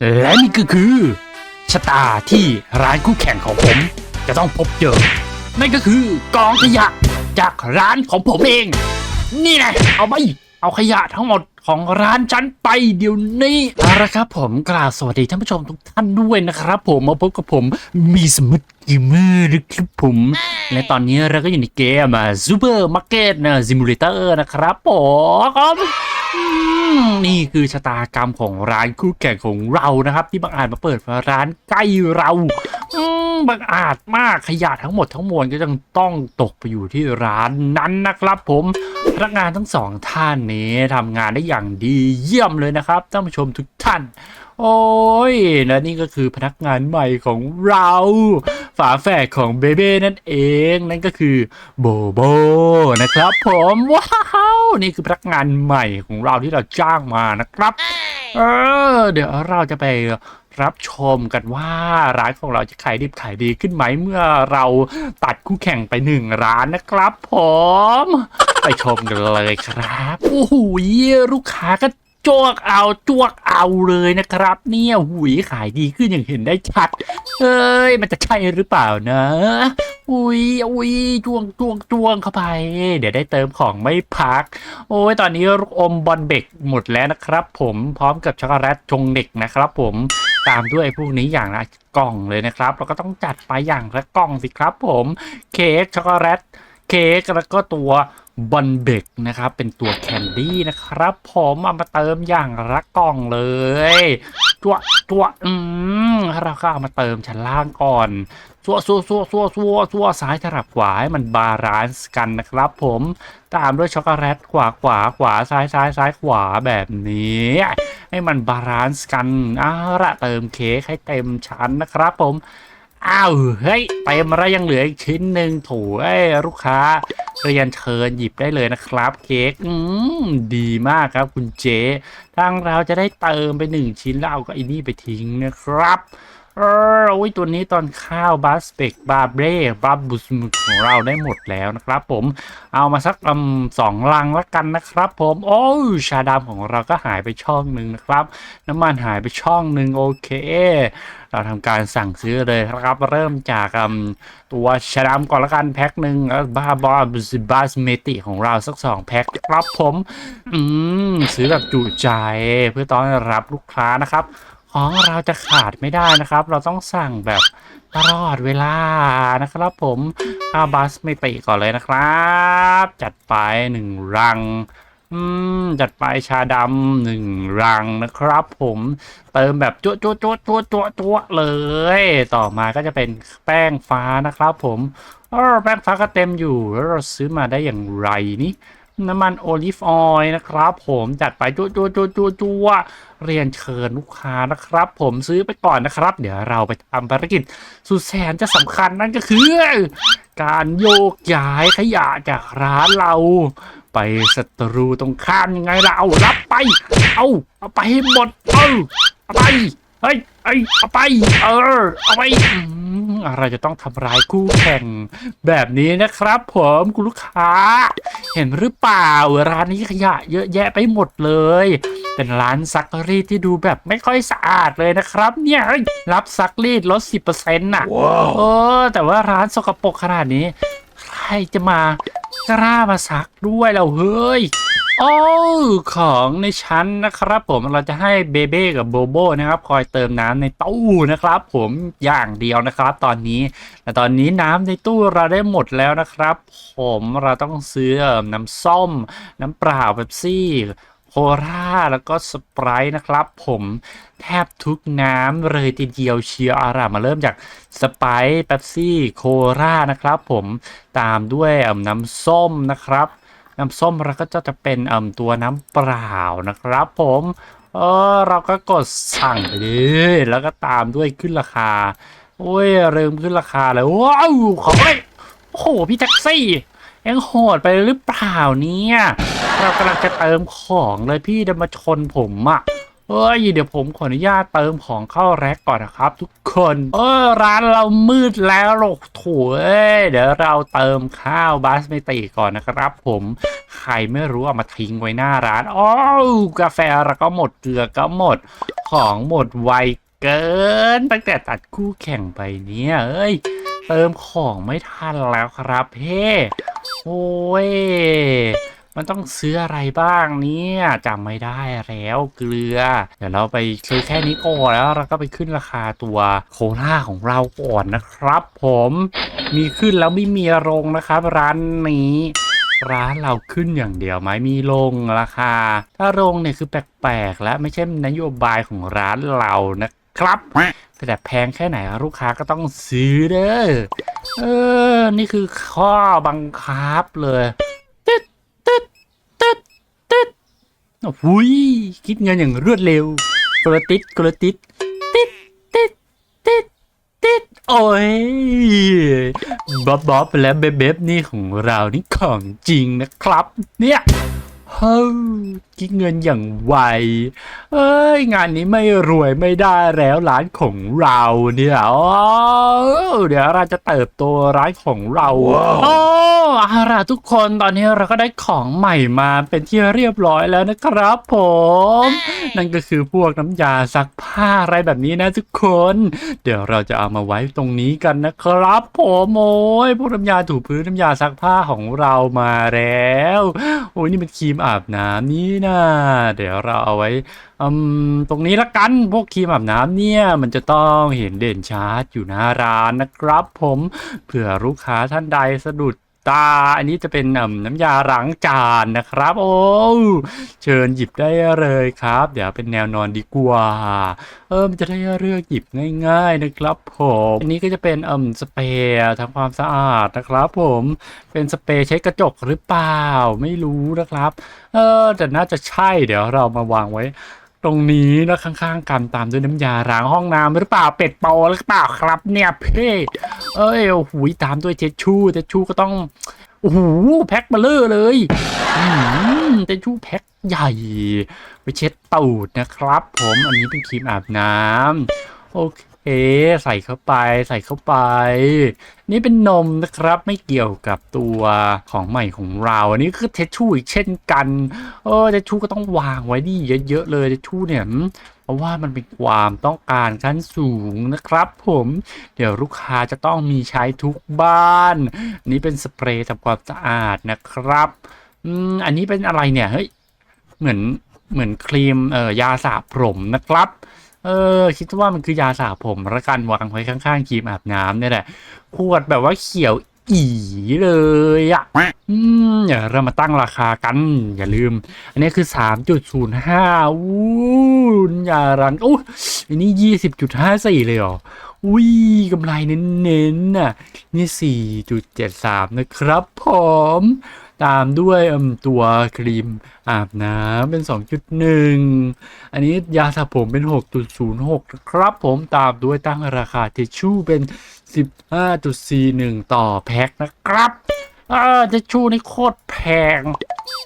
และนี่ก็คือชะตาที่ร้านคู่แข่งของผม จะต้องพบเจอ นั่นก็คือกองขยะจากร้านของผมเอง นี่แหละเอาไปเอาขยะทั้งหมดของร้านฉันไปเดี๋ยวนี้เอาละครับผมกราบสวัสดีท่านผู้ชมทุกท่านด้วยนะครับ ผมมาพบกับผมมีสมุดกิมเมอร์ครับผม และตอนนี้เราก็อยู่ในเกมซูเปอร์มาร์เก็ตนะซิมูเลเตอร์นะครับผม นี่คือชะตากรรมของร้านคู่แข่งของเรานะครับ ที่บางอาจมาเปิดร้านใกล้เราบางอาจมากขยะทั้งหมดทั้งมวลก็ยังต้องตกไปอยู่ที่ร้านนั้นนะครับ ผมพนักงานทั้งสองท่านนี้ทำงานได้อย่างดีเยี่ยมเลยนะครับท่านผู้ชมทุกท่าน โอ้ยและนี่ก็คือพนักงานใหม่ของเรา ฝาแฝดของเบเบ้นั่นเอง นั่นก็คือโบโบนะครับ ผมว้าว นี่คือพนักงานใหม่ของเราที่เราจ้างมานะครับ เออ เดี๋ยวเราจะไปรับชมกันว่าร้านของเราจะขายดิบขายดีขึ้นไหมเมื่อเราตัดคู่แข่งไปหนึ่งร้านนะครับผมไปชมกันเลยครับโอ้โหลูกค้าก็จวกเอาจวกเอาเลยนะครับ เนี่ยหุยขายดีขึ้นอย่างเห็นได้ชัดเอ้ยมันจะใช่หรือเปล่านะ อุ้ยอุ้ยจวงจวงจวงเข้าไป เดี๋ยวได้เติมของไม่พัก โอ้ยตอนนี้ลูกอมบอลเบกหมดแล้วนะครับ ผมพร้อมกับช็อกโกแลตชงเด็กนะครับผมตามด้วยพวกนี้อย่างละกล่องเลยนะครับ เราก็ต้องจัดไปอย่างละกล่องสิครับผมเค้กช็อกโกแลตเค้กแล้วก็ตัวบอลเบกนะครับ เป็นตัวแคนดี้นะครับ ผมเอามาเติมอย่างละกล่องเลยตัวตัวอืมเราก็เอามาเติมชั้นล่างก่อน ซัวซัวซัวซัวซัวซัวซ้ายถลับขวาให้มันบาลานซ์กันนะครับผมตามด้วยช็อกโกแลตขวาขวาขวาซ้ายซ้ายซ้ายขวาแบบนี้ ให้มันบาลานซ์กันเอาละเติมเค้กให้เต็มชั้นนะครับผมอ้าวเฮ้ยเต็มแล้วยังเหลืออีกชิ้นหนึ่งโถูเอ้ลูกค้าเรียนเชิญหยิบได้เลยนะครับ เค้กอืมดีมากครับคุณเจทางเราจะได้เติมไปหนึ่งชิ้นแล้วเอาก็อินี่ไปทิ้งนะครับ เออโอ้ยตัวนี้ตอนข้าวบาสเปกบาเบรบาบุสมุของเราได้หมดแล้วนะครับผมเอามาสักอืมสองลังล้วกันนะครับผม โอ้ชาดำของเราก็หายไปช่องหนึ่งนะครับ น้ำมันหายไปช่องหนึ่งโอเค เราทำการสั่งซื้อเลยครับ เริ่มจากตัวชาดำก่อนละกันแพ็คหนึ่งแล้วบาบาบุสบาสเมติของเราสักสองแพ็คครับผม อืมซื้อแบบจุใจเพื่อต้อนรับลูกค้านะครับ ของเราจะขาดไม่ได้นะครับ เราต้องสั่งแบบตลอดเวลานะครับผมข้าวบาสไม่ติก่อนเลยนะครับ จัดไปหนึ่งรังอืมจัดไปชาดำหนึ่งรังนะครับผมเติมแบบจั่วจั่วจั่วจั่วจั่วจั่วเลย ต่อมาก็จะเป็นแป้งฟ้านะครับผมเออแป้งฟ้าก็เต็มอยู่แล้วเราซื้อมาได้อย่างไรนี่ น้ำมันโอลิฟออยล์นะครับ ผมจัดไปจั่วจั่วจั่วจั่วจั่วเรียนเชิญลูกค้านะครับ ผมซื้อไปก่อนนะครับ เดี๋ยวเราไปทำภารกิจสุดแสนจะสำคัญนั่นก็คือ การโยกย้ายขยะจากร้านเรา ไปศัตรูตรงข้ามยังไงล่ะเอารับไป เอาเอาไปให้หมด เอาเอาไปเฮ้ยเฮ้ยเอาไป เออเอาไป อืมเราจะต้องทำร้ายคู่แข่งแบบนี้นะครับ ผมคุณลูกค้า เห็นหรือเปล่าร้านนี้ขยะเยอะแยะไปหมดเลย เป็นร้านซักรีดที่ดูแบบไม่ค่อยสะอาดเลยนะครับ เนี่ยเฮ้ยรับซักรีดลดสิบเปอร์เซ็นต์น่ะเออแต่ว่าร้านสกปรกขนาดนี้ ใครจะมากล้ามาซักด้วยเราเฮ้ย โอ้ของในชั้นนะครับผมเราจะให้เบเบ้กับโบโบนะครับ คอยเติมน้ำในตู้นะครับ ผมอย่างเดียวนะครับ ตอนนี้แต่ตอนนี้น้ำในตู้เราได้หมดแล้วนะครับ ผมเราต้องซื้อน้ำส้ม น้ำเปล่าเบปซี่โคราแล้วก็สไปรท์นะครับ ผมแทบทุกน้ำเลยทีเดียวเชียร์อารามาเริ่มจากสไปรท์เบปซี่โครานะครับ ผมตามด้วยน้ำส้มนะครับ น้ำส้มเราก็จะจะเป็นเอ่มตัวน้ำเปล่านะครับ ผมเออเราก็กดสั่งไปเลยแล้วก็ตามด้วยขึ้นราคาโอ้ยเริ่มขึ้นราคาเลยว้าวขอไปโอ้โหพี่แท็กซี่ยังโหดไปหรือเปล่าเนี่ยเรากำลังจะเติมของเลยพี่จะมาชนผมอะ่ะ เอ้ยเดี๋ยวผมขออนุญาตเติมของเข้าแร็กก่อนนะครับทุกคนเออร้านเรามืดแล้วหรอกถูเอ้ยเดี๋ยวเราเติมข้าวบาสเมติก่อนนะครับผมใครไม่รู้เอามาทิ้งไว้หน้าร้านอ้าวกาแฟเราก็หมดเกลือก็หมดของหมดไวเกิน ตั้งแต่ตัดคู่แข่งไปเนี่ยเอ้ยเติมของไม่ทันแล้วครับเพ่โอ้ย มันต้องซื้ออะไรบ้างเนี่ยจำไม่ได้แล้วเกลือ เดี๋ยวเราไปซื้อแค่นี้ก่อนแล้วเราก็ไปขึ้นราคาตัวโคล่าของเราก่อนนะครับ ผมมีขึ้นแล้วไม่มีลงนะครับ ร้านนี้ร้านเราขึ้นอย่างเดียวไหมมีลงราคา ถ้าลงเนี่ยคือแปลกๆ และไม่ใช่นโยบายของร้านเรานะครับ แต่แพงแค่ไหนลูกค้าก็ต้องซื้อเด้อเออ นี่คือข้อบังคับเลยตึ๊ดตึ๊ดตึ๊ดตึ๊ด โอ้โหุยคิดเงินอย่างรวดเร็วกระติดกระติดติดติดติดติดโอ้ยบ๊อบบ๊อบและเบบเบบนี่ของเรานี่ของจริงนะครับ เนี่ยเฮ้ ยคิดเงินอย่างไว เอ้ย งานนี้ไม่รวยไม่ได้แล้วร้านของเราเนี่ยอ๋อเดี๋ยวเราจะเติบโตร้านของเราโอ้เอาล่ะทุกคนตอนนี้เราก็ได้ของใหม่มาเป็นที่เรียบร้อยแล้วนะครับผม นั่นก็คือพวกน้ำยาซักผ้าอะไรแบบนี้นะทุกคน เดี๋ยวเราจะเอามาไว้ตรงนี้กันนะครับผมโอ้ยพวกน้ำยาถูพื้นน้ำยาซักผ้าของเรามาแล้ว โอ้ยนี่เป็นครีมอาบน้ำนี่นะเดี๋ยวเราเอาไว้ตรงนี้ละกัน พวกครีมอาบน้ำเนี่ย มันจะต้องเห็นเด่นชัดอยู่หน้าร้านนะครับผม เผื่อลูกค้าท่านใดสะดุด ตา อันนี้จะเป็นเอิ่มน้ำยาล้างจานนะครับ โอ้เชิญหยิบได้เลยครับ เดี๋ยวเป็นแนวนอนดีกว่า เออมันจะได้เลือกหยิบง่าย ๆนะครับผมอันนี้ก็จะเป็นเอ่มสเปรย์ทำความสะอาดนะครับ ผมเป็นสเปรย์ใช้กระจกหรือเปล่า ไม่รู้นะครับ เออแต่น่าจะใช่เดี๋ยวเรามาวางไว้ ตรงนี้แล้วข้างๆกันตามด้วยน้ำยาล้างห้องน้ำหรือเปล่าเป็ดโปหรือเปล่าครับเนี่ยเพ่เอ้ยโอ้โหตามด้วยเช็ดชู่เช็ดชู่ก็ต้องโอ้โหแพ็คมาเลอร์เลยอืมเทชชู่แพ็คใหญ่ไปเช็ดตูดนะครับ ผมอันนี้เป็นครีมอาบน้ำโอเค ใส่เข้าไปใส่เข้าไป นี่เป็นนมนะครับไม่เกี่ยวกับตัวของใหม่ของเรา อันนี้คือเทชชู่อีกเช่นกัน เออเทชชู่ก็ต้องวางไว้นี่เยอะๆเลยเทชชู่เนี่ยเพราะว่ามันเป็นความต้องการขั้นสูงนะครับ ผม เดี๋ยวลูกค้าจะต้องมีใช้ทุกบ้านนนี้เป็นสเปรย์ทำความสะอาดนะครับอืมอันนี้เป็นอะไรเนี่ยเฮ้ยเหมือนเหมือนครีมเอ่อยาสระผมนะครับ เออ คิดว่ามันคือยาสระผมละกันวางไว้ข้างๆครีมอาบน้ำเนี่ยแหละขวดแบบว่าเขียวอีเลยอะ่ะอืมเดี๋ยวเรามาตั้งราคากัน อย่าลืม อันนี้คือ 3.05อู้ยารันโอ้อันนี้ 20.54 เลยเหรอ อุ้ยกำไรเน้นๆน่ะ นี่ 4.73 นะครับผม ตามด้วยตัวครีมอาบน้ำเป็น 2.1 อันนี้ยาสระผมเป็น 6.06นะครับผมตามด้วยตั้งราคาทิชชู่เป็น 15.41 ต่อแพ็คนะครับ อ่าทิชชู่นี่โคตรแพง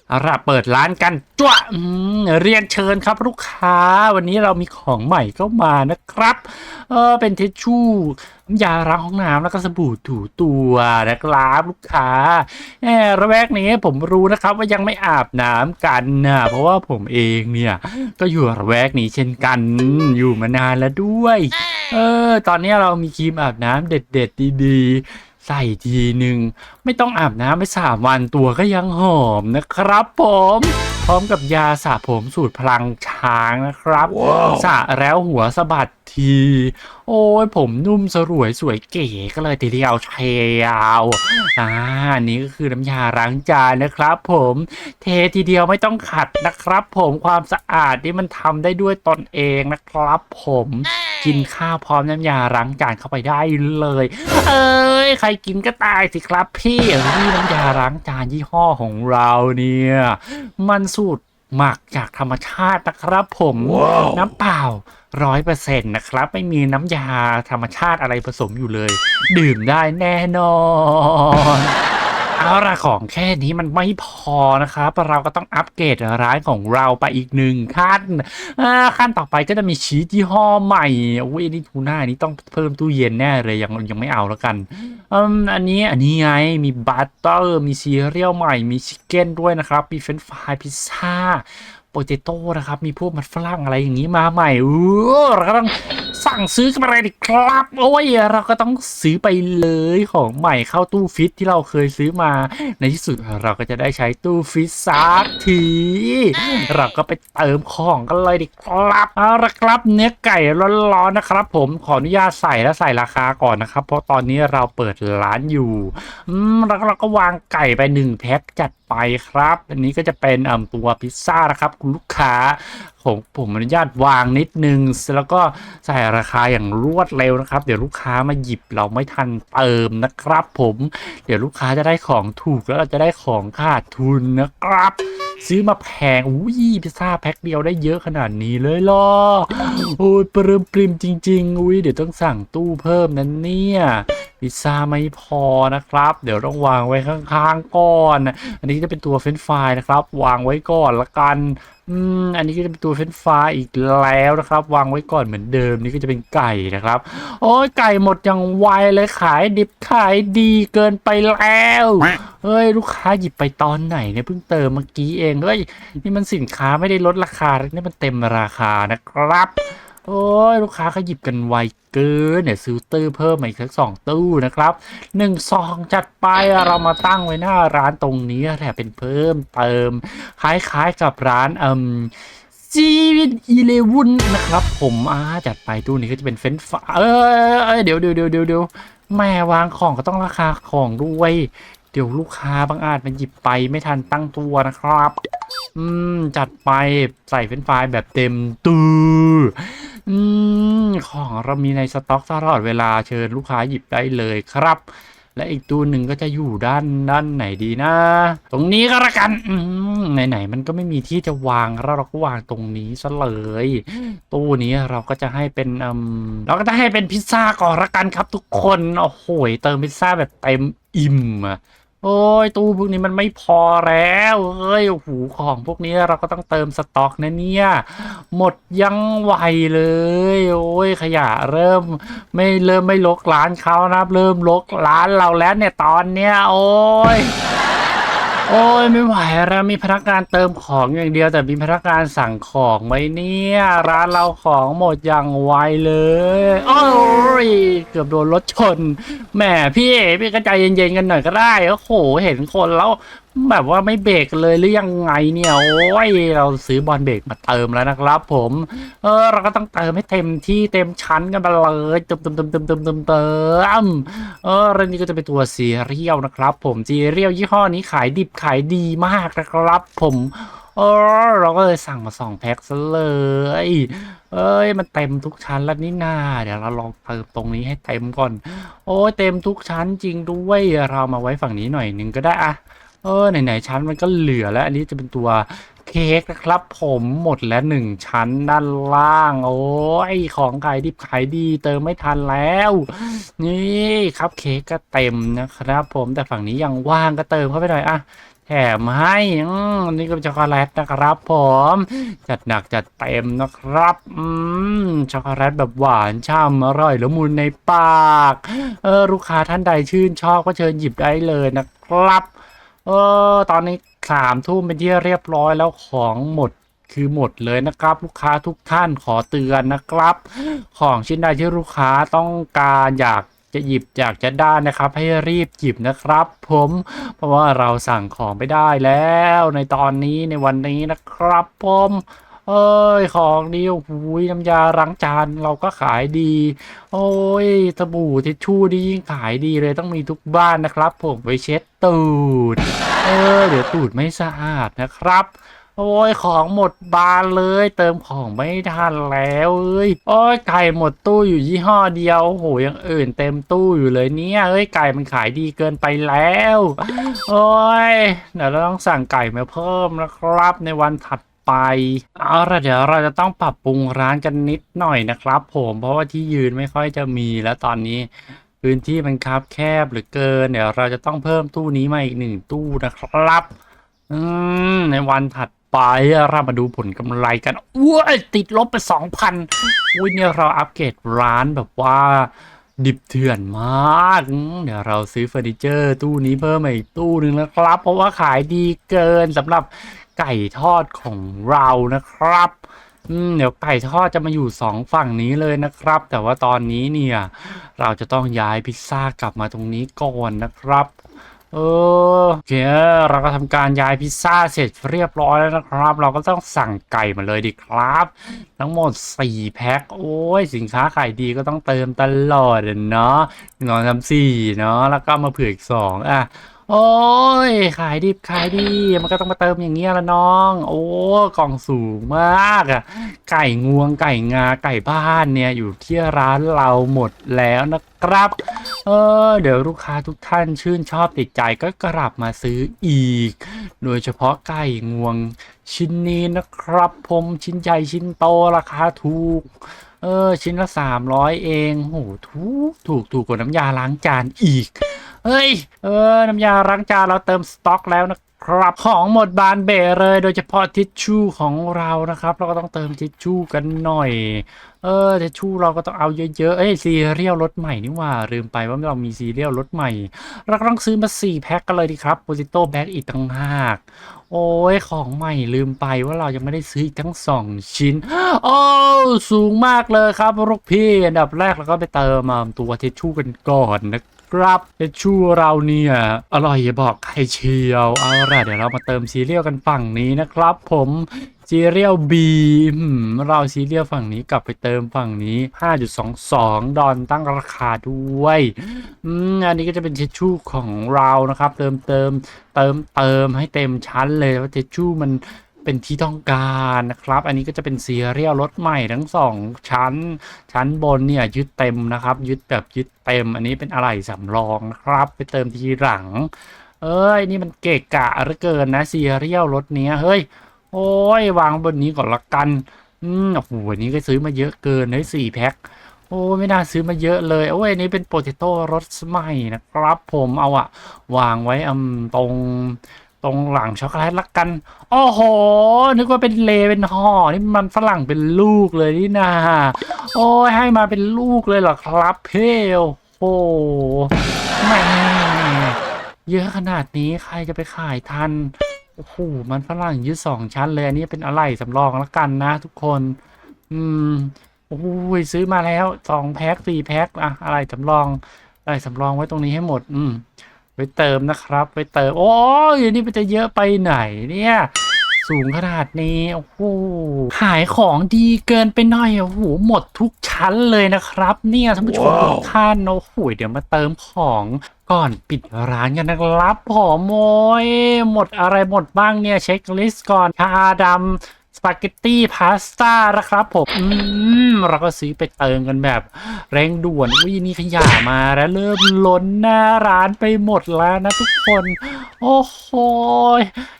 เอาล่ะเปิดร้านกันจ้วเรียนเชิญครับลูกค้า วันนี้เรามีของใหม่เข้ามานะครับ เออเป็นทิชชู่น้ำยาล้างห้องน้ำแล้วก็สบู่ถูตัวนะครับลูกค้าแหมระแวกนี้ผมรู้นะครับว่ายังไม่อาบน้ำกันนะเพราะว่าผมเองเนี่ย ก็อยู่ระแวกนี้เช่นกันอยู่มานานแล้วด้วย เออ ตอนนี้เรามีครีมอาบน้ำเด็ด ๆ ดีๆ ใส่ทีหนึ่งไม่ต้องอาบน้ำไปสามวันตัวก็ยังหอมนะครับผม พร้อมกับยาสระผมสูตรพลังช้างนะครับสระแล้วหัวสะบัดทีโอ้ยผมนุ่มสรวยสวยเก๋ก็เลยทีเดียวเทยาวอ่านนี้ก็คือน้ำยาล้างจานนะครับ ผม เททีเดียวไม่ต้องขัดนะครับ ผมความสะอาดนี่มันทำได้ด้วยตนเองนะครับ ผมกินข้าวพร้อมน้ำยาล้างจานเข้าไปได้เลย เอ้ย ใครกินก็ตายสิครับพี่นี่น้ำยาล้างจานยี่ห้อของเราเนี่ย มันสูตร หมักจากธรรมชาตินะครับผมน้ำเปล่าร้อยเปอร์เซ็นต์นะครับ ไม่มีน้ำยาธรรมชาติอะไรผสมอยู่เลย ดื่มได้แน่นอน เอาละของแค่นี้มันไม่พอนะครับ เราก็ต้องอัปเกรดร้านของเราไปอีกหนึ่งขั้นอ่าขั้นต่อไปก็จะมีชีสยี่ห้อใหม่อุ้ยนี่ทูน่านี้ต้องเพิ่มตู้เย็นแน่เลยยังยังไม่เอาแล้วกันอืมอันนี้อันนี้ไงมีบัตเตอร์มีซีเรียลใหม่มีชิคเก้นด้วยนะครับมีเฟรนช์ฟรายพิซซ่า โปเตโต้นะครับ มีพวกมันฝรั่งอะไรอย่างนี้มาใหม่เราก็ต้องสั่งซื้อกันมาเลยดิครับ โอ้ย เราก็ต้องซื้อไปเลยของใหม่เข้าตู้ฟิตที่เราเคยซื้อมา ในที่สุดเราก็จะได้ใช้ตู้ฟิตสักที เราก็ไปเติมของกันเลยดิครับเอาละครับเนื้อไก่ร้อนๆนะครับ ผมขออนุญาตใส่และใส่ราคาก่อนนะครับ เพราะตอนนี้เราเปิดร้านอยู่ อืมแล้วเราก็วางไก่ไปหนึ่งแพ็คจัด ไปครับ อันนี้ก็จะเป็นตัวพิซซ่านะครับ คุณลูกค้า ผมผมอนุญาตวางนิดนึง แล้วก็ใส่ราคาอย่างรวดเร็วนะครับ เดี๋ยวลูกค้ามาหยิบเราไม่ทันเติมนะครับ ผม เดี๋ยวลูกค้าจะได้ของถูกแล้วเราจะได้ของขาดทุนนะครับ ซื้อมาแพงอุ้ยพิซซ่าแพ็คเดียวได้เยอะขนาดนี้เลยเหรอโอ้ยปริมปริมจริง ๆ อุ้ยเดี๋ยวต้องสั่งตู้เพิ่มนั้นเนี่ยพิซซ่าไม่พอนะครับ เดี๋ยวต้องวางไว้ข้างๆก่อน อันนี้จะเป็นตัวเฟรนฟรายนะครับ วางไว้ก่อนละกัน อืมอันนี้ก็จะเป็นตัวเฟนฟ้าอีกแล้วนะครับ วางไว้ก่อนเหมือนเดิมนี่ก็จะเป็นไก่นะครับ โอ้ยไก่หมดอย่างไวเลยขายดิบขายดีเกินไปแล้วเฮ้ยลูกค้าหยิบไปตอนไหนเนี่ยเพิ่งเติมเมื่อกี้เองเฮ้ยนี่มันสินค้าไม่ได้ลดราคานี่มันเต็มราคานะครับ โอ้ยลูกค้าเขาหยิบกันไวเกินเนี่ยซื้อตู้เพิ่มมาอีกสักสองตู้นะครับหนึ่งซองจัดไปเรามาตั้งไว้หน้าร้านตรงนี้แหละเป็นเพิ่มเติม คล้ายๆกับร้านเอ่มจีวินอีเลวุนนะครับ ผมอ่าจัดไปตู้นี้ก็จะเป็นเฟรนฟราเออเดี๋ยวเดี๋ยวเดี๋ยวเดี๋ยวแม่วางของก็ต้องราคาของด้วย เดี๋ยวลูกค้าบางอาจมันหยิบไปไม่ทันตั้งตัวนะครับ อืม จัดไปใส่เฟรนฟรายแบบเต็มตู้อ ม ของเรามีในสต็อกตลอดเวลาเชิญลูกค้าหยิบได้เลยครับ และอีกตู้หนึ่งก็จะอยู่ด้านด้านไหนดีนะ ตรงนี้ก็แล้วกันอืมไหนๆมันก็ไม่มีที่จะวางแล้วเราก็วางตรงนี้ซะเลยตู้นี้เราก็จะให้เป็นอืมเราก็จะให้เป็นพิซซ่าก่อนละกันครับ ทุกคนโอ้โหเติมพิซซ่าแบบเต็มอิ่มอะ โอ้ยตู้พวกนี้มันไม่พอแล้วเอ้ยโอ้โหของพวกนี้เราก็ต้องเติมสต็อกนะเนี่ย หมดยังไวเลย โอ้ยขยะเริ่ม ไม่เริ่มไม่ลกร้านเขานะครับ เริ่มลกร้านเราแล้วเนี่ยตอนเนี้ยโอ้ย โอ้ยไม่ไหวแล้วมีพนักงานเติมของอย่างเดียว แต่มีพนักงานสั่งของไหมเนี่ย ร้านเราของหมดอย่างไวเลยโอ้ยเกือบโดนรถชนแหมพี่เอพี่ก็ใจเย็นๆกันหน่อยก็ได้โอ้โหเห็นคนแล้ว แบบว่าไม่เบรกเลยหรือยังไงเนี่ยโอ้ยเราซื้อบอลเบรกมาเติมแล้วนะครับ ผม เออเราก็ต้องเติมให้เต็มที่เต็มชั้นกันไปเลยเติมเติมเติมเติมเติมเติมเติมเออเรื่องนี้ก็จะเป็นตัวซีเรียลนะครับ ผมซีเรียลยี่ห้อนี้ขายดิบขายดีมากนะครับ ผมเออเราก็เลยสั่งมาสองแพ็คซะเลย เอ้ย มันเต็มทุกชั้นแล้วนี่นาเดี๋ยวเราลองเติมตรงนี้ให้เต็มก่อน โอ้ยเต็มทุกชั้นจริงด้วย เรามาไว้ฝั่งนี้หน่อยหนึ่งก็ได้อะ เออไหนๆชั้นมันก็เหลือแล้ว อันนี้จะเป็นตัวเค้กนะครับ ผมหมดแล้วหนึ่งชั้นด้านล่าง โอ้ยของขายดิบขายดีเติมไม่ทันแล้ว นี่ครับเค้กก็เต็มนะครับ ผมแต่ฝั่งนี้ยังว่างก็เติมเข้าไปหน่อยอะแถมให้อันนี่ก็เป็นช็อกโกแลตนะครับ ผม จัดหนักจัดเต็มนะครับ อืม ช็อกโกแลตแบบหวานช่ำอร่อยละมุนในปาก เออ ลูกค้าท่านใดชื่นชอบก็เชิญหยิบได้เลยนะครับ เออตอนนี้สามทุ่มเป็นที่เรียบร้อยแล้วของหมดคือหมดเลยนะครับ ลูกค้าทุกท่านขอเตือนนะครับ ของชิ้นใดที่ลูกค้าต้องการอยากจะหยิบอยากจะได้นะครับ ให้รีบหยิบนะครับ ผมเพราะว่าเราสั่งของไม่ได้แล้วในตอนนี้ในวันนี้นะครับผม เอ้ยของดีโอ้โหน้ำยาล้างจานเราก็ขายดี โอ้ยสบู่ทิชชู่นี่ยิ่งขายดีเลยต้องมีทุกบ้านนะครับ ผมไปเช็ดตูดเออเดี๋ยวตูดไม่สะอาดนะครับโอ้ยของหมดบานเลย เติมของไม่ทันแล้วเอ้ยโอ้ยไก่หมดตู้อยู่ยี่ห้อเดียวโอ้โหยังอื่นเต็มตู้อยู่เลยเนี่ยเอ้ยไก่มันขายดีเกินไปแล้ว โอ้ยเดี๋ยวเราต้องสั่งไก่มาเพิ่มนะครับในวันถัด ไปเอาละเดี๋ยวเราจะต้องปรับปรุงร้านกันนิดหน่อยนะครับ ผมเพราะว่าที่ยืนไม่ค่อยจะมีแล้วตอนนี้พื้นที่มันคับแคบหรือเกิน เดี๋ยวเราจะต้องเพิ่มตู้นี้มาอีกหนึ่งตู้นะครับ อืมในวันถัดไปเรามาดูผลกำไรกันว้ยติดลบไปสองพันอุ้ยเนี่ยเราอัปเกรดร้านแบบว่าดิบเถื่อนมาก เดี๋ยวเราซื้อเฟอร์นิเจอร์ ตู้นี้เพิ่มมาอีกตู้หนึ่งนะครับ เพราะว่าขายดีเกินสำหรับ ไก่ทอดของเรานะครับเดี๋ยวไก่ทอดจะมาอยู่สองฝั่งนี้เลยนะครับ แต่ว่าตอนนี้เนี่ย เราจะต้องย้ายพิซซ่ากลับมาตรงนี้ก่อนนะครับเออโอเคเราก็ทำการย้ายพิซซ่าเสร็จเรียบร้อยแล้วนะครับ เราก็ต้องสั่งไก่มาเลยดีครับ ทั้งหมด 4 แพ็คโอ้ยสินค้าขายดีก็ต้องเติมตลอดเนาะหนึ่งสองสามสี่เนาะแล้วก็มาเผื่ออีกสองอะ โอ้ย ขายดิบขายดีมันก็ต้องมาเติมอย่างเงี้ยละน้อง โอ้กล่องสูงมากอะไก่งวงไก่งาไก่บ้านเนี่ยอยู่ที่ร้านเราหมดแล้วนะครับ เออเดี๋ยวลูกค้าทุกท่านชื่นชอบติดใจก็กลับมาซื้ออีก โดยเฉพาะไก่งวงชิ้นนี้นะครับ ผมชิ้นใหญ่ชิ้นโตราคาถูกเออ ชิ้นละสามร้อยเอง โห ถูก ถูก ถูกกว่าน้ำยาล้างจานอีก เฮ้ย เออ น้ำยาล้างจานเราเติมสต็อกแล้วนะครับ ของหมดบานเบะเลยโดยเฉพาะทิชชู่ของเรานะครับ เราก็ต้องเติมทิชชู่กันหน่อย เออทิชชู่เราก็ต้องเอาเยอะๆ เอ้ยซีเรียลรสใหม่นี่ว่า ลืมไปว่าเรามีซีเรียลรสใหม่ เราก็ต้องซื้อมา 4 แพ็คกันเลยดีครับโปซิโต้แบ็กอีกตั้งหากโอ้ย ของใหม่ลืมไปว่าเรายังไม่ได้ซื้ออีกทั้งสองชิ้น โอ้สูงมากเลยครับลูกพี่ อันดับแรกเราก็ไปเติมตัวทิชชู่กันก่อนนะ ครับทิชชู่เราเนี่ยอร่อยอย่าบอกใครเชียวเอาล่ะเดี๋ยวเรามาเติมซีเรียลกันฝั่งนี้นะครับ ผมซีเรียลบีเราซีเรียลฝั่งนี้กลับไปเติมฝั่งนี้ 5.22 ดอลตั้งราคาด้วยอันนี้ก็จะเป็นทิชชู่ของเรานะครับ เติมเติมเติมเติมให้เต็มชั้นเลยว่าทิชชู่มัน เป็นที่ต้องการนะครับ อันนี้ก็จะเป็นซีเรียลรถใหม่ทั้งสองชั้น ชั้นบนเนี่ยยึดเต็มนะครับ ยึดแบบยึดเต็ม อันนี้เป็นอะไหล่สำรองนะครับ ไปเติมทีหลัง เอ้ยนี่มันเกะกะเหลือเกินนะซีเรียลรถเนี้ยเฮ้ยโอ้ยวางบนนี้ก่อนละกันอืมโอ้โหอันนี้ก็ซื้อมาเยอะเกินเลยสี่แพ็คโอ้ไม่น่าซื้อมาเยอะเลยโอ้ยนี้เป็นโปเตโต้รสใหม่นะครับ ผมเอาอะวางไว้อืมตรง ตรงหลังช็อกโกแลตละกันโอ้โห นึกว่าเป็นเลเป็นห่อนี่มันฝรั่งเป็นลูกเลยนี่นาโอ้ยให้มาเป็นลูกเลยเหรอครับเพลโอ้แม่เยอะขนาดนี้ใครจะไปขายทันโอ้โหมันฝรั่งยืดสองชั้นเลยอันนี้เป็นอะไรสำรองล้วกันนะ ทุกคน อืมโอ้ยซื้อมาแล้วสองแพ็คสี่แพ็คอะอะไรสำรองอะไรสำรองไว้ตรงนี้ให้หมด อืม ไว้เติมนะครับไว้เติม โอ้ยนนี่มันจะเยอะไปไหนเนี่ย สูงขนาดนี้ โอ้โหขายของดีเกินไปหน่อย โอ้โห หมดทุกชั้นเลยนะครับ เนี่ยท่านผู้ชมทุกท่านโอ้โหเดี๋ยวมาเติมของก่อนปิดร้านกันนะครับผมโอยหมดอะไรหมดบ้างเนี่ย เช็คลิสต์ก่อนชาดำ ปาเกตตี้พาสต้านะครับผมอืมเราก็ซื้อไปเติมกันแบบเร่งด่วนวินี่ขยะมาแล้วเริ่มล้นหน้าร้านไปหมดแล้วนะทุกคน โอ้โห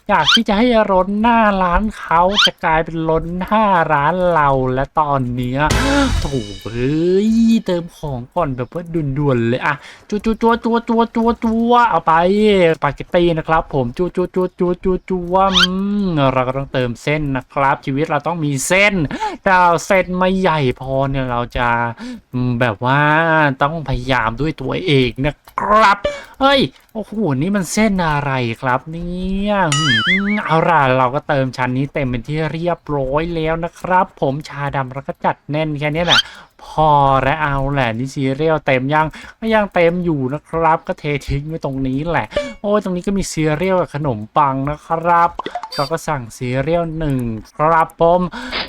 อยากที่จะให้ล้นหน้าร้านเขาจะกลายเป็นล้นหน้าร้านเราและตอนนี้โถูเฮ้ยเติมของก่อนแบบว่าด่วนๆเลยอะจัวจัวจัวจัวจัวจัวจัวเอาไปปาเกตตี้นะครับ ผมจัวจัวจัวจัวจัวจัวอืมเราก็ต้องเติมเส้นนะครับชีวิตเราต้องมีเส้นถ้าเราเส้นไม่ใหญ่พอเนี่ยเราจะแบบว่าต้องพยายามด้วยตัวเองนะครับเฮ้ย โอ้โห นี่มันเส้นอะไรครับเนี่ยเอาล่ะเราก็เติมชั้นนี้เต็มเป็นที่เรียบร้อยแล้วนะครับ ผมชาดำเราก็จัดแน่นแค่นี้แหละพอและเอาแหละนี่ซีเรียลเต็มยังยังเต็มอยู่นะครับ ก็เททิ้งไว้ตรงนี้แหละ โอ้ยตรงนี้ก็มีซีเรียลกับขนมปังนะครับเราก็สั่งซีเรียลหนึ่งครับผม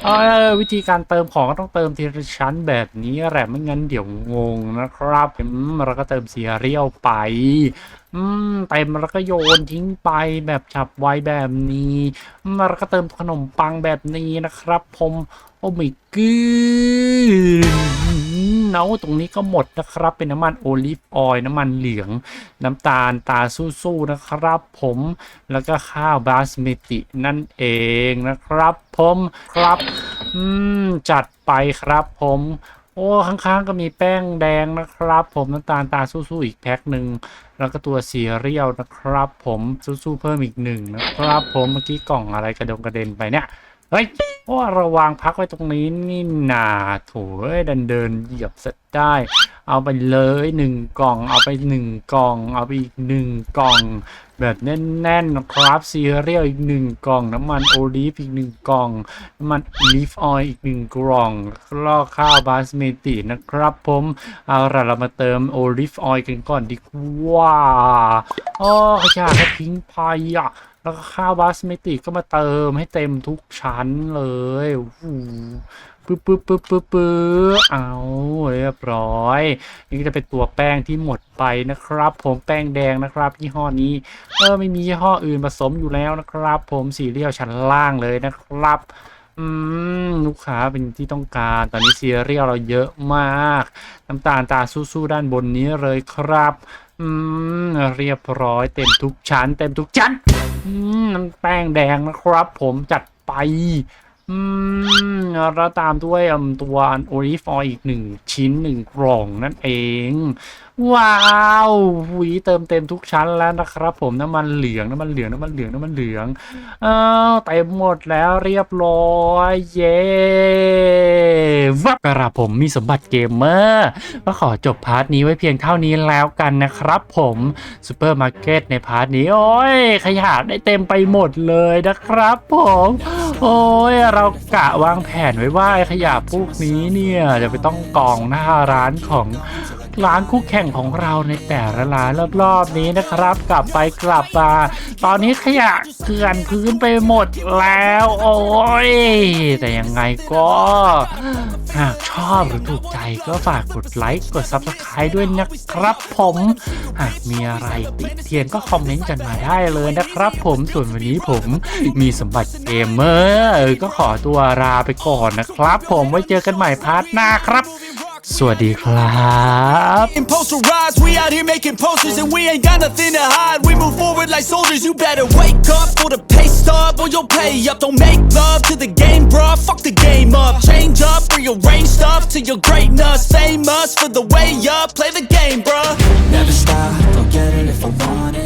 เออวิธีการเติมของก็ต้องเติมทีละชั้นแบบนี้แหละไม่งั้นเดี๋ยวงงนะครับเราก็เติมซีเรียลไปเต็มแล้วก็โยนทิ้งไปแบบฉับไวแบบนี้แล้วก็เติมขนมปังแบบนี้นะครับ ผมโอ้ไม่กืนเนาตรงนี้ก็หมดนะครับ เป็นน้ำมันโอลิฟออยล์น้ำมันเหลือง น้ำตาลตาสู้ๆนะครับ ผมแล้วก็ข้าวบาสเมตินั่นเองนะครับ ผมครับ อืมจัดไปครับผม โอ้ข้างๆก็มีแป้งแดงนะครับ ผมน้ำตาลตาสู้ๆอีกแพ็คหนึ่งแล้วก็ตัวซีเรียลนะครับ ผมสู้ๆเพิ่มอีกหนึ่งนะครับ ผมเมื่อกี้กล่องอะไรกระดงกระเด็นไปเนี่ย ฮ้ยโอ้ระวางพักไว้ตรงนี้นี่นาโถเอ้ยดันเดินเหยียบเสร็จได้ เอาไปเลยหนึ่งกล่อง เอาไปหนึ่งกล่อง เอาไปอีกหนึ่งกล่อง แบบแน่นๆนะครับซีเรียลอีกหนึ่งกล่อง น้ำมันโอลีฟอีกหนึ่งกล่อง น้ำมันอลีฟออยล์อีกหนึ่งกล่องล้วก็ข้าวบาสเมตินะครับผมเอาละเรามาเติมโอลีฟออยล์กันก่อนดีกว่าอ๋อขยะทิ้งไปอะ แล้วก็ข้าวบาสเมติก็มาเติมให้เต็มทุกชั้นเลยปึ๊บปึ๊บปึ๊บปึ๊บปึ๊บเอาเรียบร้อย นี่จะเป็นตัวแป้งที่หมดไปนะครับ ผมแป้งแดงนะครับยี่ห้อนี้เออไม่มียี่ห้ออื่นผสมอยู่แล้วนะครับ ผมสีเรียลชั้นล่างเลยนะครับอืมลูกค้าเป็นที่ต้องการตอนนี้ซีเรียลเราเยอะมาก น้ำตาลตาสู้ๆด้านบนนี้เลยครับ อืมเรียบร้อยเต็มทุกชั้น เต็มทุกชั้นอืมน้ำแป้งแดงนะครับ ผมจัดไปอืมแล้วตามด้วยตัวโอลิฟออยอีกหนึ่งชิ้นหนึ่งกล่องนั่นเอง ว้าวหุยเติมเต็มทุกชั้นแล้วนะครับ ผมน้ำมันเหลืองน้ำมันเหลืองน้ำมันเหลืองน้ำมันเหลืองอ้าวเต็มหมดแล้วเรียบร้อยเย้วับกระผมมีสมบัติเกมเมอร์ก็ขอจบพาร์ทนี้ไว้เพียงเท่านี้แล้วกันนะครับ ผมซูเปอร์มาร์เก็ตในพาร์ทนี้โอ้ยขยะได้เต็มไปหมดเลยนะครับผมโอ้ยเรากะวางแผนไว้ว่าขยะพวกนี้เนี่ยจะไปต้องกองหน้าร้านของ ร้านคู่แข่งของเราในแต่ละร้านรอบๆนี้นะครับ กลับไปกลับมาตอนนี้ขยะเกลื่อนพื้นไปหมดแล้ว โอ้ยแต่ยังไงก็หากชอบหรือถูกใจก็ฝากกดไลค์กด Subscribe ด้วยนะครับผมหากมีอะไรติเทียนก็คอมเมนต์กันมาได้เลยนะครับ ผมส่วนวันนี้ผมมีสมบัติเกมเมอร์ก็ขอตัวลาไปก่อนนะครับ ผมไว้เจอกันใหม่พาร์ทหน้าครับ สวัสดีครับ Imposter rise, we out here making posters and we ain't got nothing to hide. We move forward like soldiers, you better wake up for the pay stub or you'll pay up. Don't make love to the game, bro Fuck the game up. Change up, for your rearrange stuff to your greatness. Same us for the way up, play the game, bro Never stop, don't get it if I want it.